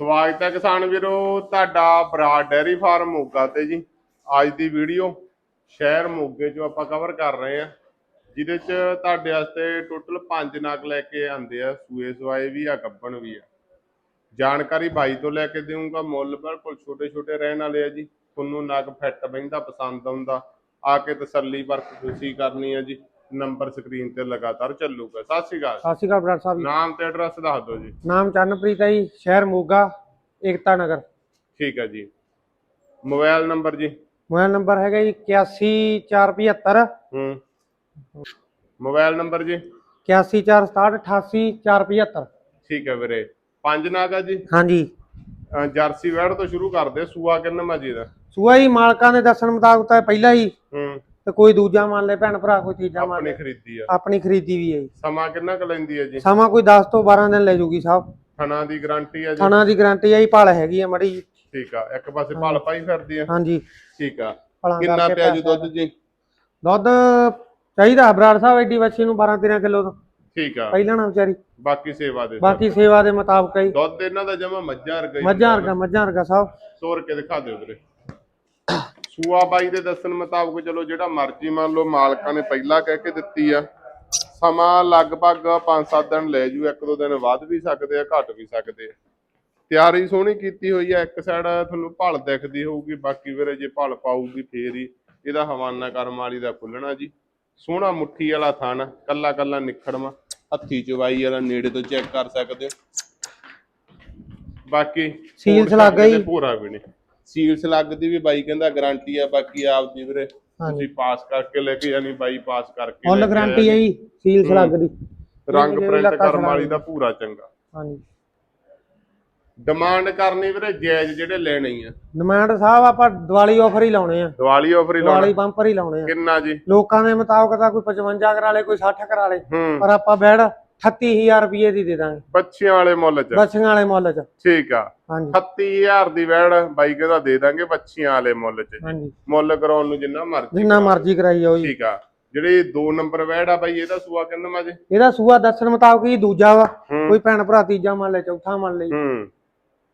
ਸਵਾਗਤ ਹੈ ਕਿਸਾਨ ਵੀਰੋ, ਤੁਹਾਡਾ ਬਰਾੜ ਡੈਰੀ ਫਾਰਮ ਮੋਗਾ ਤੇ ਜੀ। ਅੱਜ ਦੀ ਵੀਡੀਓ ਸ਼ਹਿਰ ਮੋਗੇ ਚੋਂ ਆਪਾਂ ਕਵਰ ਕਰ ਰਹੇ ਹਾਂ। ਜਿਹਦੇ ਚ ਤੁਹਾਡੇ ਵਾਸਤੇ ਟੋਟਲ 5 ਨਗ ਲੈ ਕੇ ਆਂਦੇ ਆ, ਸੂਏ ਸਵਾਏ ਵੀ ਆ, ਗੱਬਣ ਵੀ ਆ। ਜਾਣਕਾਰੀ ਬਾਈ ਤੋਂ ਲੈ ਕੇ ਦੇਵਾਂਗਾ ਮੁੱਲ ਬਿਲਕੁਲ ਛੋਟੇ ਛੋਟੇ ਰਹਿਣ ਵਾਲੇ ਆ ਜੀ। ਤੁਹਾਨੂੰ ਨਗ ਫਿੱਟ ਬਹਿੰਦਾ, ਪਸੰਦ ਆਉਂਦਾ, ਆ ਕੇ ਤਸੱਲੀ ਵਰਕ ਤੁਸੀਂ ਕਰਨੀ ਆ ਜੀ। ਨੰਬਰ ਸਕਰੀਨ ਤੇ ਲਗਾਤਾਰ ਚੱਲੂਗਾ। ਸਤਿ ਸ਼੍ਰੀ ਅਕਾਲ ਸਤਿ ਸ਼੍ਰੀ ਅਕਾਲ ਬਰਾੜ ਸਾਹਿਬ ਜੀ। ਨਾਮ ਤੇ ਐਡਰੈਸ ਦੱਸ ਦਿਓ ਜੀ। ਨਾਮ ਚੰਨਪ੍ਰੀਤ ਹੈ ਜੀ ਸ਼ਹਿਰ ਮੋਗਾ ਏਕਤਾ ਨਗਰ। ਠੀਕ ਹੈ ਜੀ। ਮੋਬਾਈਲ ਨੰਬਰ ਜੀ? ਮੋਬਾਈਲ ਨੰਬਰ ਹੈਗਾ ਜੀ 81475 ਹੂੰ। ਮੋਬਾਈਲ ਨੰਬਰ ਜੀ? 81467888475 ਠੀਕ ਹੈ ਵੀਰੇ। ਪੰਜ ਨਾਗਾ ਜੀ? ਹਾਂਜੀ। ਜਰਸੀ ਵੈੜ ਤੋਂ ਸ਼ੁਰੂ ਕਰਦੇ ਹਾਂ। ਸੂਆ ਕਿੰਨਾ ਮਾ ਜੀ ਦਾ? ਸੂਆ ਜੀ ਮਾਲਕਾਂ ਦੇ ਦੱਸਣ ਮੁਤਾਬਕ ਤਾਂ ਪਹਿਲਾਂ ਹੀ ਹੂੰ। ਤੇ ਕੋਈ ਦੂਜਾ ਮੰਨ ਲੈ ਭੈਣ ਭਰਾ ਕੋਈ ਤੀਜਾ ਮੰਨ ਆਪਣੀ ਲੈ। ਖਰੀਦੀ ਆ। ਆਪਣੀ ਖਰੀਦੀ ਵੀ ਹੈ ਜੀ। ਸਮਾਂ ਕਿੰਨਾ ਕੁ ਲੈਂਦੀ ਹੈ ਜੀ? ਸਮਾਂ ਕੋਈ 10 ਤੋਂ 12 ਦਿਨ ਲੈ ਜੂਗੀ ਸਾਹਿਬ ਥਣਾ ਦੀ ਗਾਰੰਟੀ ਆ ਜੀ? ਥਾਣਾ ਦੀ ਗਾਰੰਟੀ ਹੈ ਜੀ ਭਾਲ ਹੈਗੀ ਆ ਮੜੀ ਠੀਕ ਆ ਇੱਕ ਪਾਸੇ ਭਲ ਪਾਈ ਫਿਰਦੀ ਆ। ਹਾਂਜੀ। ਠੀਕ ਆ। ਭਲਾਂ ਕਿੰਨਾ ਕਰਕੇ ਪਿਆ ਜੀ ਦੁੱਧ ਜੀ? ਦੁੱਧ ਚਾਹੀਦਾ ਬਰਾੜ ਸਾਹਿਬ ਐਡੀ ਬੱਚੀ ਨੂੰ 12 13 ਕਿਲੋ ਤੋਂ। ਠੀਕ ਆ। ਪਹਿਲਾਂ ਨਾ ਵਿਚਾਰੀ। ਬਾਕੀ ਸੇਵਾ ਦੇ। ਬਾਕੀ ਸੇਵਾ ਦੇ ਮੁਤਾਬਕ ਹੀ ਦੁੱਧ ਇਹਨਾਂ ਦਾ ਜਮਾ ਮੱਝਾਂ ਵਰਗਾ ਹੀ ਮੱਝਾਂ ਵਰਗਾ ਮੱਝਾਂ ਵਰਗਾ ਸਾਹਿਬ ਤੋਰ ਕੇ ਦਿਖਾ ਦਿਓ ਵੀਰੇ। ਸੂਆ ਬਾਈ ਦੇ ਦੱਸਣ ਮੁਤਾਬਕ ਚਲੋ ਜਿਹੜਾ ਮਰਜ਼ੀ ਮੰਨ ਲਓ ਮਾਲਕਾਂ ਨੇ ਪਹਿਲਾਂ ਕਹਿ ਕੇ ਦਿੱਤੀ ਆ ਸਮਾਂ ਲਗਭਗ 5-7 ਦਿਨ ਲੈ ਜੂ ਇੱਕ ਦੋ ਦਿਨ ਵੱਧ ਵੀ ਸਕਦੇ ਆ ਘਟ ਵੀ ਸਕਦੇ ਆ। ਤਿਆਰੀ ਸੋਹਣੀ ਕੀਤੀ ਹੋਈ ਆ ਇੱਕ ਸਾਈਡ ਤੁਹਾਨੂੰ ਭਲ ਦਿਖਦੀ ਹੋਊਗੀ ਬਾਕੀ ਵੀਰੇ ਜੇ ਭਲ ਪਾਊਗੀ ਫੇਰ ਹੀ ਇਹਦਾ ਹਵਾਨਾ ਕਰਮ ਵਾਲੀ ਦਾ ਖੁੱਲਣਾ ਜੀ। ਸੋਹਣਾ ਮੁੱਠੀ ਵਾਲਾ ਥਣ ਕੱਲਾ ਕੱਲਾ ਨਿਖੜਵਾ ਹੱਥੀ ਚਵਾਈ ਵਾਲਾ ਨੇੜੇ ਤੋਂ ਚੈੱਕ ਕਰ ਸਕਦੇ ਹੋ। ਬਾਕੀ ਸੀਲਸ ਹੋਰ ਲੱਗ ਗਈ। ਪੂਰਾ ਵੀ ਨਹੀਂ। ਸੀਲਸ ਲੱਗਦੀ ਵੀ ਬਾਈ ਕਹਿੰਦਾ ਗਾਰੰਟੀ ਆ ਬਾਕੀ ਆਪਦੀ ਵੀਰੇ ਤੁਸੀਂ ਪਾਸ ਕਰਕੇ ਲੈ ਕੇ ਜਾਣੀ ਬਾਈ ਪਾਸ ਕਰਕੇ ਫੁੱਲ ਗਾਰੰਟੀ ਹੈ ਜੀ ਸੀਲਸ ਲੱਗਦੀ। ਰੰਗ ਪ੍ਰਿੰਟ ਕਰਮ ਵਾਲੀ ਦਾ ਪੂਰਾ ਚੰਗਾ। ਹਾਂਜੀ। ਡਿਮਾਂਡ ਕਰਨੀ ਵੀਰੇ ਜਾਇਜ਼ ਜਿਹੜੇ ਲੈਣੇ ਆ। ਡਿਮਾਂਡ ਸਾਹਿਬ ਆਪਾਂ ਦੀਵਾਲੀ ਆਫਰ ਹੀ ਲਾਉਣੇ ਆ। ਦੀਵਾਲੀ ਆਫਰ ਹੀ ਲਾਉਣਾ। ਦੀਵਾਲੀ ਬੰਪਰ ਹੀ ਲਾਉਣੇ ਆ। ਕਿੰਨਾ ਜੀ? ਲੋਕਾਂ ਦੇ ਮੁਤਾਬਕ ਤਾਂ ਕੋਈ 55 ਕਰਾ ਲੇ ਕੋਈ 60 ਕਰਾ ਲੇ ਪਰ ਆਪਾਂ ਬੈੜ 38000 ਰੁਪਏ ਦੀ ਦੇ ਦਾਂਗੇ। ਬੱਚਿਆਂ ਵਾਲੇ ਮੁੱਲ ਚ। ਬੱਚੀਆਂ ਵਾਲੇ ਮੁੱਲ 'ਚ। ਠੀਕ ਆ। ਹਾਂਜੀ। 38000 ਦੀ ਵੈੜ ਬਾਈ ਕਹਿੰਦਾ ਦੇ ਦਾਂਗੇ ਬੱਚਿਆਂ ਵਾਲੇ ਮੁੱਲ ਚ। ਹਾਂਜੀ। ਮੁੱਲ ਕਰਾਉਣ ਨੂੰ ਜਿੰਨਾ ਮਰਜ਼ੀ ਜਿੰਨਾ ਮਰਜ਼ੀ ਕਰਾਈ ਜਾਓ ਜੀ। ਠੀਕ ਆ। ਜਿਹੜੀ 2 ਨੰਬਰ ਵੈੜ ਆ ਬਾਈ ਇਹਦਾ ਸੂਆ ਕਿੰਨਾ ਮਾ ਜੀ? ਇਹਦਾ ਸੂਆ ਦੱਸਣ ਮੁਤਾਬਕ ਹੀ ਦੂਜਾ ਵਾ। ਕੋਈ ਭੈਣ ਭਰਾ ਤੀਜਾ ਮੰਨ ਲੈ ਚੌਥਾ ਮੰਨ ਲਈ ਹੂੰ।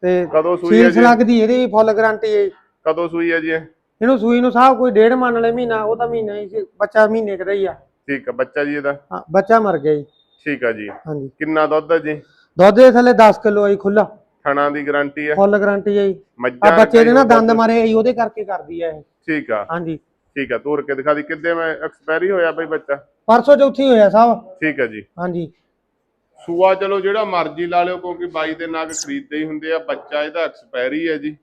ਤੇ ਕਦੋਂ ਸੂਈ ਹੈ ਜੀ? ਲੱਗਦੀ ਇਹਦੀ ਫੁੱਲ ਗਾਰੰਟੀ ਹੈ ਕਦੋਂ ਸੂਈ ਹੈ ਜੀ ਇਹ? ਇਹਨੂੰ ਸੂਈ ਨੂੰ ਸਾਹਿਬ ਕੋਈ ਡੇਢ ਮੰਨ ਲੈ ਮਹੀਨਾ ਉਹ ਤਾਂ ਮਹੀਨਾ ਹੀ ਬੱਚਾ ਮਹੀਨੇ ਕਦਾ ਹੀ ਆ। ਠੀਕ ਆ ਬੱਚਾ ਜੀ ਇਹਦਾ? ਹਾਂ, ਬੱਚਾ ਮਰ ਗਿਆ ਜੀ। ਠੀਕ ਆ ਜੀ। ਹਾਂਜੀ। ਕਿੰਨਾ ਦੁੱਧ ਹੈ ਜੀ? ਦੁੱਧ ਦੇ ਥੱਲੇ 10 ਕਿਲੋ ਆਈ ਖੁੱਲਾ ਥਣਾ ਦੀ ਗਾਰੰਟੀ ਹੈ ਫੁੱਲ ਗਾਰੰਟੀ ਹੈ ਜੀ। ਆ ਮੱਝਾਂ ਬੱਚੇ ਦੇ ਨਾ ਦੰਦ ਮਾਰੇ ਆਈ ਉਹਦੇ ਕਰਕੇ ਕਰਦੀ ਆ ਇਹ। ਠੀਕ ਆ। ਹਾਂਜੀ। ਠੀਕ ਆ ਤੋਰ ਕੇ ਦਿਖਾ ਦੀ ਕਿੱਦੇ ਮੈਂ ਐਕਸਪਾਇਰੀ ਹੋਇਆ ਬਈ ਬੱਚਾ? ਪਰਸੋਂ ਚੌਥੀ ਹੋਇਆ ਸਾਹਿਬ ਠੀਕ ਆ ਜੀ। ਹਾਂਜੀ। ਸੂਆ ਚਲੋ ਜਿਹੜਾ ਮਰਜ਼ੀ ਲਾ ਲਿਓ ਕਿਉਂਕਿ ਬਾਈ ਦੇ ਨਗ ਖਰੀਦਦੇ ਹੀ ਹੁੰਦੇ ਆ ਬੱਚਾ ਇਹਦਾ ਐਕਸਪਾਇਰੀ ਹੈ ਜੀ।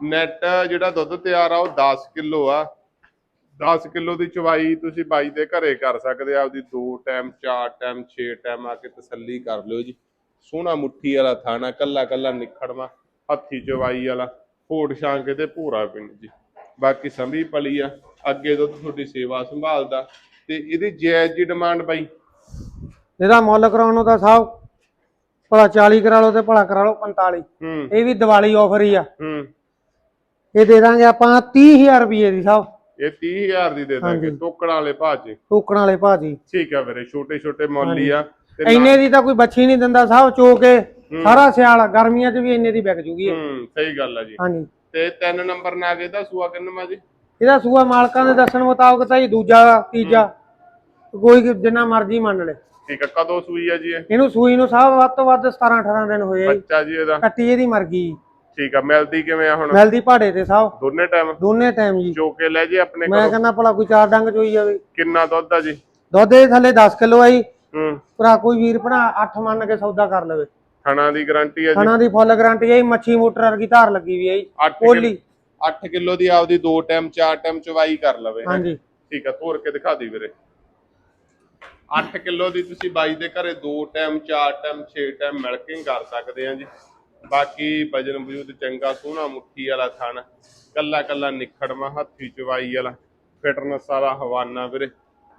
ਨੈਟ ਜਿਹੜਾ ਦੁੱਧ ਤਿਆਰ ਆ ਉਹ 10 ਕਿਲੋ ਆ। 10 ਕਿਲੋ ਦੀ ਚਵਾਈ ਤੁਸੀਂ ਬਾਈ ਦੇ ਘਰੇ ਕਰ ਸਕਦੇ ਆ ਆਪਦੀ 2 ਟਾਈਮ 4 ਟਾਈਮ 6 ਟਾਈਮ ਆ ਕੇ ਤਸੱਲੀ ਕਰ ਲਿਓ ਜੀ। ਸੋਹਣਾ ਮੁੱਠੀ ਵਾਲਾ ਥਾਣਾ ਕੱਲਾ ਕੱਲਾ ਨਿਖੜਵਾ ਹੱਥੀ ਚਵਾਈ ਵਾਲਾ ਫੋੜ ਛਾਂਗ ਤੇ ਭੂਰਾ ਪਿੰਡ ਜੀ। ਬਾਕੀ ਸੰਭੀ ਪਲੀ ਆ ਅੱਗੇ ਤੋਂ ਤੁਹਾਡੀ ਸੇਵਾ ਸੰਭਾਲਦਾ। ਤੇ ਇਹਦੀ ਜਾਇਜ਼ ਜੀ ਡਿਮਾਂਡ ਬਾਈ? ਇਹਦਾ ਮੁੱਲ ਕਰਾਉਣ ਨੂੰ ਤਾਂ ਸਾਹਿਬ ਭਲਾ 40 ਕਰਾ ਲਓ ਤੇ ਭਲਾ ਕਰਾ ਲਓ 45 ਹੂੰ। ਇਹ ਵੀ ਦੀਵਾਲੀ ਆਫਰ ਹੀ ਆ। ਹੂੰ। ਇਹ ਦੇ ਦਾਂਗੇ ਆਪਾਂ 30000 ਰੁਪਏ ਦੀ ਸਾਹਿਬ ਇਹ 30000 ਦੀ ਦੇ ਦਾਂਗੇ ਹਾਂਜੀ। ਟੋਕੜਾਂ ਵਾਲੇ 'ਚ ਟੋਕਣ ਵਾਲੇ ਭਾਜੀ ਠੀਕ ਆ ਵੀਰੇ ਛੋਟੇ ਛੋਟੇ ਮੁੱਲ ਆ। ਤੇ ਇੰਨੇ ਦੀ ਤਾਂ ਕੋਈ ਬੱਚੀ ਨਹੀਂ ਦਿੰਦਾ ਸਾਹਿਬ ਚੋ ਕੇ ਸਾਰਾ ਸਿਆਲ ਗਰਮੀਆਂ 'ਚ ਵੀ ਇੰਨੇ ਦੀ ਵਿਕ ਜੂਗੀ ਇਹ। ਹੂੰ ਸਹੀ ਗੱਲ ਆ ਜੀ। ਹਾਂਜੀ। ਤੇ ਤਿੰਨ ਨੰਬਰ ਨਾਗ ਇਹਦਾ ਸੂਆ ਕਿੰਨਾ ਜੀ? ਇਹਦਾ ਸੂਆ ਮਾਲਕਾਂ ਦੇ ਦੱਸਣ ਮੁਤਾਬਕ ਤਾਂ ਜੀ ਦੂਜਾ ਤੀਜਾ ਕੋਈ ਜਿੰਨਾ ਮਰਜ਼ੀ ਮੰਨ ਲੈ। ਠੀਕ ਆ ਕਦੋਂ ਸੂਈ ਆ ਜੀ ਇਹ? ਇਹਨੂੰ ਸੂਈ ਨੂੰ ਸਾਹਿਬ ਵੱਧ ਤੋਂ ਵੱਧ 17 18 ਦਿਨ ਹੋਏ ਆ ਜੀ। ਬੱਚਾ ਜੀ ਇਹਦਾ। ਕੱਟੀ ਇਹਦੀ ਮਰ ਗਈ। ਠੀਕ ਆ ਮਿਲਦੀ ਕਿਵੇਂ ਆ ਹੁਣ? ਮਿਲਦੀ ਭਾੜੇ ਤੇ ਸਾਹਿਬ ਦੋਨੇ ਟਾਈਮ ਦੋਨੇ ਟਾਈਮ ਜੀ। ਜੋ ਕੇ ਲੈ ਜੇ ਆਪਣੇ ਮੈਂ ਕੋਲ ਕਹਿੰਦਾ ਭਲਾ ਕੋਈ ਚਾਰ ਡੰਗ ਚੋਈ ਜਾਵੇ। ਕਿੰਨਾ ਦੁੱਧ ਆ ਜੀ? ਦੁੱਧ ਦੇ ਥੱਲੇ 10 ਕਿਲੋ ਆਈ ਹੂੰ। ਭਰਾ ਕੋਈ ਵੀਰ ਭਰਾ 8 ਮੰਨ ਕੇ ਸੌਦਾ ਕਰ ਲਵੇ। ਥਣਾ ਦੀ ਗਾਰੰਟੀ ਆ ਜੀ? ਥਣਾ ਦੀ ਫੁੱਲ ਗਾਰੰਟੀ ਜੀ। ਮੱਛੀ ਮੋਟਰ ਵਰਗੀ ਧਾਰ ਲੱਗੀ ਵੀ ਜੀ। 8 ਪੋਲੀ। 8 ਕਿਲੋ ਦੀ ਆਪਦੀ 2 ਟਾਈਮ 4 ਟਾਈਮ ਚਵਾਈ ਕਰ ਲਵੇ। ਹਾਂਜੀ। ਠੀਕ ਆ ਤੋਰ ਕੇ ਦਿਖਾ ਦੀ ਵੀਰੇ। 8 ਕਿਲੋ ਦੀ ਤੁਸੀਂ ਬਾਈ ਦੇ ਘਰੇ 2 ਟਾਈਮ 4 ਟਾਈਮ 6 ਟਾਈਮ ਮਿਲਕਿੰਗ ਕਰ ਸਕਦੇ ਆ ਜੀ। ਬਾਕੀ ਵਜਨ ਵਜੂਦ ਚੰਗਾ ਸੋਹਣਾ ਮੁੱਠੀ ਵਾਲਾ ਥਣ ਕੱਲਾ ਕੱਲਾ ਨਿਖੜਵਾ ਹੱਥੀ ਚਵਾਈ ਵਾਲਾ ਫਿਟਨੈਸ ਵਾਲਾ ਹਵਾਨਾ ਵੀਰੇ।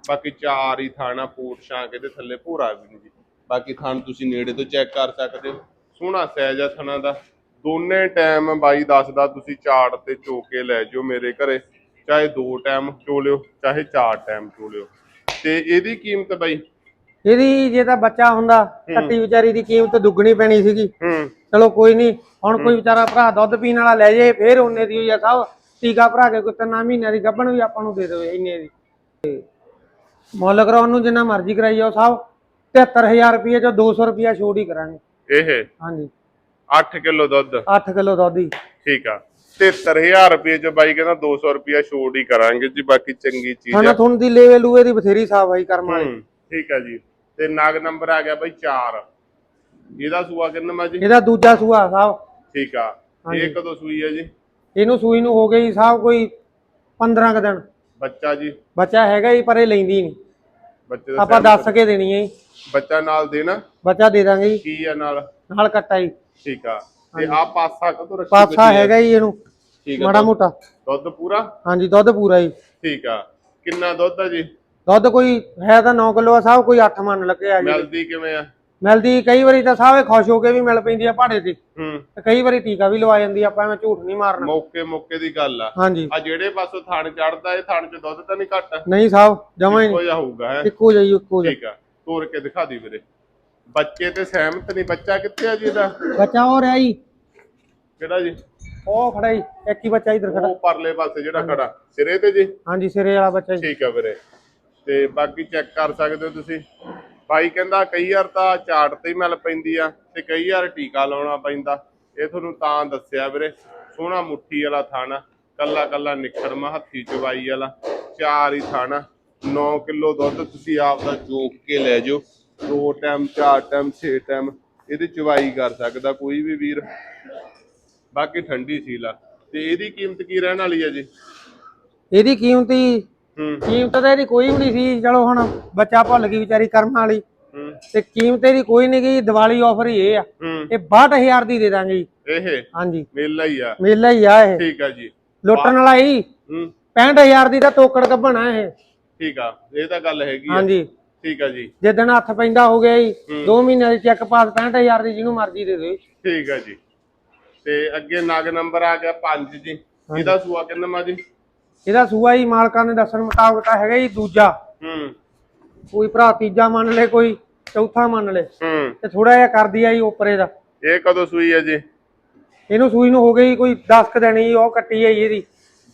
ਬਾਕੀ ਚਾਰ ਹੀ ਥਾਣਾ ਪੋਟ ਛਾਂਕ ਇਹਦੇ ਥੱਲੇ ਭੂਰਾ ਵੀ ਨੀ ਜੀ। ਬਾਕੀ ਥਣ ਤੁਸੀਂ ਨੇੜੇ ਤੋਂ ਚੈੱਕ ਕਰ ਸਕਦੇ ਹੋ। ਸੋਹਣਾ ਸਾਈਜ਼ ਆ ਥਣਾ ਦਾ। ਦੋਨੇ ਟਾਈਮ ਬਾਈ ਦੱਸਦਾ ਤੁਸੀਂ ਚਾੜ ਤੇ ਚੋ ਕੇ ਲੈ ਜਾਓ ਮੇਰੇ ਘਰੇ। ਚਾਹੇ ਦੋ ਟਾਈਮ ਚੋ ਲਿਓ ਚਾਹੇ ਚਾਰ ਟਾਈਮ ਚੋ ਲਿਓ ਤੇ ਇਹਦੀ ਕੀਮਤ ਬਾਈ? ਇਹਦੀ ਜੇ ਤਾਂ ਬੱਚਾ ਹੁੰਦਾ ਕੱਟੀ ਵਿਚਾਰੀ ਦੀ ਕੀਮਤ ਦੁੱਗਣੀ ਪੈਣੀ ਸੀਗੀ। ਹੂੰ। ਚਲੋ ਕੋਈ ਨਹੀਂ ਹੁਣ ਕੋਈ ਵਿਚਾਰਾ ਭਰਾ ਦੁੱਧ ਪੀਣ ਵਾਲਾ ਲੈ ਜੇ ਫੇਰ ਉਹਨੇ ਦੀ ਹੋਈ ਆ ਸਭ। ਟੀਕਾ ਭਰਾ ਕੇ ਕੋਈ ਤਿੰਨਾਂ ਮਹੀਨਿਆਂ ਦੀ ਗੱਭਣ ਵੀ ਆਪਾਂ ਨੂੰ ਦੇ ਦੇਵੇ ਇੰਨੇ ਦੀ। ਤੇ ਮੁੱਲ ਕਰਾਉਣ ਨੂੰ ਜਿੰਨਾ ਮਰਜ਼ੀ ਕਰਾਈ ਜਾਓ ਸਾਹਿਬ 73000 ਰੁਪਏ ਚੋਂ 200 ਰੁਪਿਆ ਛੋੜ ਹੀ ਕਰਾਂਗੇ। ਇਹ? ਹਾਂਜੀ। 8 ਕਿਲੋ ਦੁੱਧ? 8 ਕਿਲੋ ਦੁੱਧ ਹੀ। ਠੀਕ ਆ। 73000 ਰੁਪਏ ਚ ਬਾਈ ਕਹਿੰਦਾ 200 ਰੁਪਿਆ ਛੋੜ ਹੀ ਕਰਾਂਗੇ ਜੀ ਬਾਕੀ ਚੰਗੀ ਚੀਜ਼ ਆ। ਥੁਣ ਦੀ ਲੇਵੇ ਲੂਵੇ ਦੀ ਬਥੇਰੀ ਸਾਫ਼ ਆਈ ਕਰਮ ਵਾਲੀ। ਹੂੰ, ਠੀਕ ਆ ਜੀ। ਤੇ ਨਗ ਨੰਬਰ ਆ ਗਿਆ ਬਾਈ 4 ਇਹਦਾ ਸੂਆ ਕਿੰਨਾ ਮਾ ਜੀ? ਇਹਦਾ ਦੂਜਾ ਸੂਆ ਸਾਹਿਬ ਠੀਕ ਆ। ਇਹ ਕਦੋਂ ਸੂਈ ਹੈ ਜੀ? ਇਹਨੂੰ ਸੂਈ ਨੂੰ ਹੋ ਗਈ ਸਾਹਿਬ ਕੋਈ 15 ਕ ਦਿਨ। ਬੱਚਾ ਜੀ? ਬੱਚਾ ਹੈਗਾ ਹੀ ਪਰ ਇਹ ਲੈਂਦੀ ਨਹੀਂ। ਬੱਚੇ ਦਾ ਆਪਾਂ ਦੱਸ ਕੇ ਦੇਣੀ ਹੈ ਜੀ। ਬੱਚਾ ਨਾਲ ਦੇਣਾ? ਬੱਚਾ ਦੇ ਦਾਂਗੇ ਜੀ। ਕੀ ਆ ਨਾਲ? ਨਾਲ ਕੱਟਾ ਜੀ। ਠੀਕ ਆ। ਤੇ ਆ ਪਾਸਾ ਕਦੋਂ ਰੱਖੀ ਪਾਸਾ ਹੈਗਾ ਜੀ ਇਹਨੂੰ। ਠੀਕ ਆ ਮਾੜਾ ਮੋਟਾ। ਦੁੱਧ ਪੂਰਾ? ਹਾਂਜੀ ਦੁੱਧ ਪੂਰਾ ਜੀ। ਠੀਕ ਆ। ਕਿੰਨਾ ਦੁੱਧ ਆ ਜੀ? ਦੁੱਧ ਕੋਈ ਹੈ ਤਾਂ 9 ਕਿਲੋ ਆ ਸਾਹਿਬ ਕੋਈ 8 ਮੰਨ ਲੱਗਿਆ ਜੀ। ਮਿਲਦੀ ਕਿਵੇਂ ਆ? ਮਿਲਦੀ ਕਈ ਵਾਰੀ ਤਾਂ ਇਹ ਖੁਸ਼ ਹੋ ਕੇ ਵੀ ਮਿਲ ਪੈਂਦੀ ਆ ਭਾੜੇ ਤੇ। ਹੂੰ। ਤੇ ਕਈ ਵਾਰੀ ਟੀਕਾ ਵੀ ਲਵਾ ਜਾਂਦੀ ਆ ਆਪਾਂ ਐਵੇਂ ਝੂਠ ਨਹੀਂ ਮਾਰਨਾ। ਮੌਕੇ ਮੌਕੇ ਦੀ ਗੱਲ ਆ। ਹਾਂਜੀ। ਆ ਜਿਹੜੇ ਪਾਸੋਂ ਥਣ ਚੜਦਾ ਇਹ ਥਣ ਚ ਦੁੱਧ ਤਾਂ ਨਹੀਂ ਘੱਟ? ਨਹੀਂ ਸਾਹਿਬ ਜਮਾ ਹੀ ਨਹੀਂ। ਹੋਊਗਾ ਹੈ? ਇੱਕੋ ਜਿਹੀ ਇੱਕੋ ਜਿਹੀ। ਠੀਕ ਆ। ਤੋੜ ਕੇ ਦਿਖਾ ਦੀ ਵੀਰੇ। ਬੱਚੇ ਤੇ ਸਹਿਮਤ ਨਹੀਂ ਬੱਚਾ ਕਿੱਥੇ ਆ ਜੀ ਇਹਦਾ? ਬੱਚਾ ਹੋ ਰਿਹਾ ਜੀ। ਕਿਹੜਾ ਜੀ? ਉਹ ਖੜਾ ਜੀ ਇੱਕ ਹੀ ਬੱਚਾ ਇਧਰ ਖੜਾ। ਉਹ ਪਰਲੇ ਪਾਸੇ ਜਿਹੜਾ ਖੜਾ। ਸਿਰੇ ਤੇ ਜੀ? ਹਾਂਜੀ ਸਿਰੇ ਵਾਲਾ ਬੱਚਾ ਜੀ। ਠੀਕ ਆ ਵੀਰੇ। ਤੇ ਬਾਕੀ ਚੈੱਕ ਕਰ ਸਕਦੇ ਹੋ ਤੁਸੀਂ? ਭਾਈ ਕਹਿੰਦਾ ਕਈ ਵਾਰ ਤਾਂ ਚਾਟ ਤੇ ਹੀ ਮਿਲ ਪੈਂਦੀ ਆ ਤੇ ਕਈ ਵਾਰ ਟੀਕਾ ਲਾਉਣਾ ਪੈਂਦਾ। ਇਹ ਤੁਹਾਨੂੰ ਤਾਂ ਦੱਸਿਆ ਵੀਰੇ, ਸੋਹਣਾ ਮੁੱਠੀ ਵਾਲਾ ਥਾਣਾ, ਕੱਲਾ ਕੱਲਾ ਨਿਖੜਮਾ ਹੱਥੀ ਚਵਾਈ ਵਾਲਾ, ਚਾਰ ਹੀ ਥਾਣਾ 9 ਕਿਲੋ ਦੁੱਧ ਤੁਸੀਂ ਆਪ ਦਾ ਜੋਕ ਕੇ ਲੈ ਜਾਓ, ਦੋ ਟਾਈਮ, ਚਾਰ ਟਾਈਮ, ਛੇ ਟਾਈਮ, ਇਹਦੀ ਚਵਾਈ ਕਰ ਸਕਦਾ ਕੋਈ ਵੀ ਵੀਰ। ਬਾਕੀ ਠੰਡੀ ਸੀਲਾ ਤੇ ਇਹਦੀ ਕੀਮਤ ਕੀ ਰਹਿਣ ਵਾਲੀ ਹੈ ਜੀ? ਇਹਦੀ ਕੀਮਤ ਹੀ ਕੀਮਤ ਤਾਂ ਇਹਦੀ ਕੋਈ ਵੀ ਨਹੀਂ ਸੀ ਚਲੋ ਹੁਣ ਬੱਚਾ ਭੁੱਲ ਗਈ ਵਿਚਾਰੀ ਕਰਮ ਵਾਲੀ। ਤੇ ਕੀਮਤ ਇਹਦੀ ਕੋਈ ਨਹੀਂ ਗਈ ਦੀਵਾਲੀ ਆਫਰ ਹੀ ਇਹ ਆ। ਇਹ 62000 ਦੀ ਦੇ ਦਾਂਗੇ ਜੀ। ਇਹ? ਹਾਂਜੀ। ਮੇਲਾ ਹੀ ਆ। ਮੇਲਾ ਹੀ ਆ ਇਹ। ਠੀਕ ਆ ਜੀ। ਲੁੱਟਣ ਵਾਲਾ ਹੀ। ਹੂੰ। 65000 ਦੀ ਤਾਂ ਤੋਕੜ ਕੱਢਣਾ ਇਹ। ਠੀਕ ਆ ਇਹ ਤਾਂ ਗੱਲ ਹੈਗੀ ਆ। ਹਾਂਜੀ। ਠੀਕ ਆ ਜੀ। ਜੇ ਦਿਨ ਹੱਥ ਪੈਂਦਾ ਹੋ ਗਿਆ ਜੀ 2 ਮਹੀਨਿਆਂ ਦੀ ਚੈੱਕ ਪਾਸ 65000 ਦੀ ਜਿਹਨੂੰ ਮਰਜ਼ੀ ਦੇ ਦਿਓ। ਠੀਕ ਆ ਜੀ। ਤੇ ਅੱਗੇ ਨਗ ਨੰਬਰ ਆ ਗਿਆ 5 ਜੀ। ਇਹਦਾ ਸੂਆ ਕਿੰਨਾ ਮਾ ਜੀ? ਇਹਦਾ ਸੂਆ ਹੀ ਮਾਲਕਾਂ ਨੇ ਦੱਸਣ ਮੁਤਾਬਕ ਤਾਂ ਹੈਗਾ ਜੀ ਦੂਜਾ। ਹੂੰ। ਕੋਈ ਭਰਾ ਤੀਜਾ ਮੰਨ ਲੇ ਕੋਈ ਚੌਥਾ ਮੰਨ ਲੇ। ਹੂੰ। ਤੇ ਥੋੜਾ ਜਿਹਾ ਕਰਦੀ ਆ ਜੀ ਉੱਪਰੇ ਦਾ। ਇਹ ਕਦੋਂ ਸੂਈ ਹੈ ਜੀ? ਇਹਨੂੰ ਸੂਈ ਨੂੰ ਹੋ ਗਈ ਕੋਈ 10 ਕ ਹੀ ਉਹ ਕੱਟੀ ਹੈ ਜੀ ਇਹਦੀ।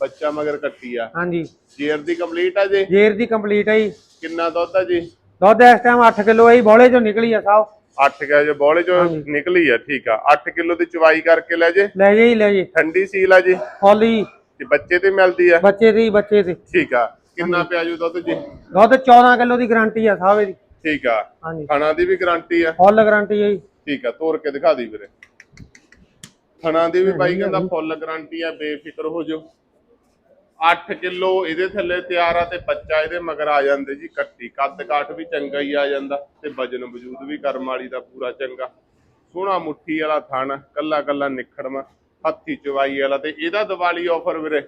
ਬੱਚਾ ਮਗਰ ਕੱਟੀ ਆ। ਹਾਂਜੀ। ਜੇਰ ਦੀ ਕੰਪਲੀਟ ਆ ਜੀ? ਜੇਰ ਦੀ ਕੰਪਲੀਟ ਜੀ। ਕਿੰਨਾ ਦੁੱਧ ਆ ਜੀ? ਦੁੱਧ ਇਸ ਟਾਈਮ 8 ਕਿਲੋ ਜੀ ਬੋਲੇ ਚੋਂ ਨਿਕਲੀ ਆ ਸਾਹਿਬ 8 ਕਿਲੋ ਜੋ ਬੋਲੇ ਚੋਂ ਨਿਕਲੀ ਆ ਠੀਕ ਆ। 8 ਕਿਲੋ ਦੀ ਚਵਾਈ ਕਰਕੇ ਲੈ ਜੇ। ਲੈ ਜੇ ਲੈ ਜੇ। ਠੰਡੀ ਸੀਲ ਆ ਜੀ। ਹੌਲੀ ਤੇ ਬੱਚੇ ਤੇ ਮਿਲਦੀ ਆ? ਬੱਚੇ ਦੀ ਬੱਚੇ ਤੇ ਠੀਕ ਆ। ਕਿੰਨਾ ਪਿਆ ਜੂ ਦੁੱਧ ਜੀ? ਦੁੱਧ 14 ਕਿਲੋ ਦੀ ਗਾਰੰਟੀ ਆ ਸਾਹਿਬ ਇਹਦੀ ਠੀਕ ਆ। ਹਾਂਜੀ। ਖਾਣਾ ਦੀ ਵੀ ਗਾਰੰਟੀ ਆ? ਫੁੱਲ ਗਾਰੰਟੀ ਹੈ ਜੀ। ਠੀਕ ਆ ਤੋੜ ਕੇ ਦਿਖਾ ਦੀ ਵੀਰੇ। ਥਣਾ ਦੀ ਵੀ ਬਾਈ ਕਹਿੰਦਾ ਫੁੱਲ ਗਾਰੰਟੀ ਆ ਬੇਫਿਕਰ ਹੋ ਜਾਓ। 8 ਕਿਲੋ ਇਹਦੇ ਥੱਲੇ ਤਿਆਰ ਆ ਤੇ ਬੱਚਾ ਇਹਦੇ ਮਗਰ ਆ ਜਾਂਦੇ ਜੀ ਕੱਟੀ। ਕੱਦ ਕਾਠ ਵੀ ਚੰਗਾ ਹੀ ਆ ਜਾਂਦਾ ਤੇ ਵਜਨ ਵਜੂਦ ਵੀ ਕਰਮ ਵਾਲੀ ਦਾ ਪੂਰਾ ਚੰਗਾ। ਸੋਹਣਾ ਮੁੱਠੀ ਵਾਲਾ ਥਣ ਕੱਲਾ ਕੱਲਾ ਨਿਖੜਵਾ। ਹੱਥੀ ਚਵਾਈ ਵਾਲਾ ਤੇ ਇਹਦਾ ਦੀਵਾਲੀ ਆਫਰ ਵੀਰੇ।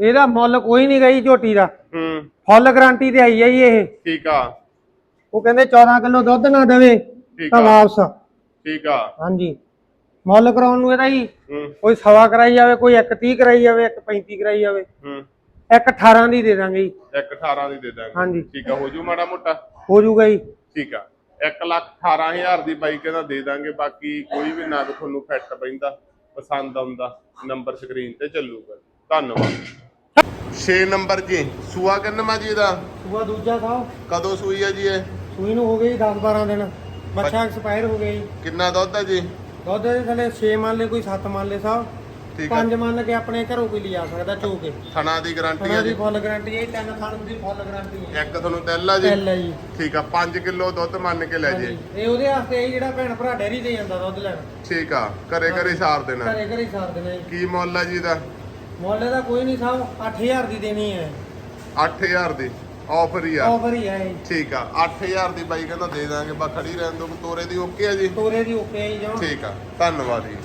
ਇਹਦਾ ਮੁੱਲ ਕੋਈ ਨਹੀਂ ਗਈ ਝੋਟੀ ਦਾ। ਹੂੰ। ਫੁੱਲ ਗਾਰੰਟੀ ਤੇ ਆਈ ਹੈ ਜੀ ਇਹ। ਠੀਕ ਆ। ਉਹ ਕਹਿੰਦੇ 14 ਕਿਲੋ ਦੁੱਧ ਨਾ ਦੇਵੇ ਠੀਕ ਤਾਂ ਆ। ਵਾਪਸ। ਠੀਕ ਆ। ਹਾਂਜੀ। ਮੁੱਲ ਕਰਾਉਣ ਨੂੰ ਇਹਦਾ ਹੂੰ। ਕੋਈ ਸਵਾ ਕਰਾਈ ਜਾਵੇ ਕੋਈ 130 ਕਰਾਈ ਜਾਵੇ 135 ਕਰਾਈ ਜਾਵੇ। ਹੂੰ। ਇੱਕ 18 ਦੀ ਦੇ ਦਾਂਗੇ ਜੀ। ਇੱਕ 18 ਦੀ ਦੇ ਦਾਂਗੇ। ਹਾਂਜੀ। ਠੀਕ ਆ ਹੋ ਜੂ ਮਾੜਾ ਮੋਟਾ? ਹੋ ਜਾਊਗਾ ਜੀ। ਠੀਕ ਆ। 1 ਲੱਖ 18000 ਦੀ ਬਾਈਕ ਇਹਦਾ ਦੇ ਦਾਂਗੇ ਬਾਕੀ ਕੋਈ ਵੀ ਨਗ ਤੁਹਾਨੂੰ ਫਿੱਟ ਪੈਂਦਾ। ਪਸੰਦ ਆਉਂਦਾ ਨੰਬਰ ਸਕਰੀਨ ਤੇ ਚੱਲੂਗਾ। ਧੰਨਵਾਦ। 6 ਨੰਬਰ ਜੀ ਸੂਆ ਕਿੰਨਵਾ ਜੀ ਇਹਦਾ? ਸੂਆ ਦੂਜਾ ਸਾਹਿਬ ਕਦੋਂ ਸੂਈ ਹੈ ਜੀ ਇਹ? ਸੂਈ ਨੂੰ ਹੋ ਗਈ 10 12 ਦਿਨ। ਬੱਚਾ ਐਕਸਪਾਇਰ ਹੋ ਗਿਆ ਜੀ। ਕਿੰਨਾ ਦੁੱਧ ਹੈ ਜੀ? ਦੁੱਧ ਦੇ ਥੱਲੇ 6 ਮੰਨ ਲੈ ਕੋਈ 7 ਮੰਨ ਲੈ ਸਾਹਿਬ ਠੀਕ ਆ। 5 ਮੰਨ ਕੇ ਆਪਣੇ ਘਰੋਂ ਕੋਈ ਲਿਆ ਸਕਦਾ ਚੋ ਕੇ। ਥਣਾ ਦੀ ਗਾਰੰਟੀ ਉਹਨਾਂ ਦੀ ਜੀ। ਫੁੱਲ ਗਾਰੰਟੀ ਹੈ ਤਿੰਨ ਖਾਣ ਦੀ ਫੁੱਲ ਗਾਰੰਟੀ ਹੈ। ਇੱਕ ਤੁਹਾਨੂੰ ਤਿਲ ਆ ਜੀ। ਚੱਲ ਹੈ ਜੀ। ਠੀਕ ਆ 5 ਕਿਲੋ ਦੁੱਧ ਮੰਨ ਕੇ ਲੈ ਜੇ ਹਾਂਜੀ। ਇਹ ਉਹਦੇ ਵਾਸਤੇ ਇਹ ਜਿਹੜਾ ਭੈਣ ਭਰਾ ਡੈਰੀ ਤੇ ਜਾਂਦਾ ਦੁੱਧ ਲੈਣ। ਠੀਕ ਆ ਘਰੇ ਘਰੇ ਸਾਰ ਦੇਣਾ। ਘਰੇ ਘਰੇ ਸਾਰ ਦੇਣਾ ਜੀ। ਕੀ ਮੁੱਲ ਹੈ ਜੀ ਇਹਦਾ? ਮੁੱਲ ਦਾ ਕੋਈ ਨਹੀਂ ਸਾਹਿਬ 8000 ਦੀ ਦੇਣੀ ਹੈ। 8000 ਦੀ ਆਫਰ ਹੀ ਆ। ਆਫਰ ਹੀ ਹੈ ਇਹ। ਠੀਕ ਆ 8000 ਦੀ ਬਾਈ ਕਹਿੰਦਾ ਦੇ ਦਾਂਗੇ ਬਾ ਖੜੀ ਰਹਿਣ ਦੋ ਤੋਰੇ ਦੀ ਓਕੇ ਆ ਜੀ। ਤੋਰੇ ਦੀ ਓਕੇ ਹੈ ਜੀ ਜਮਾਂ। ਠੀਕ ਆ ਧੰਨਵਾਦ ਜੀ।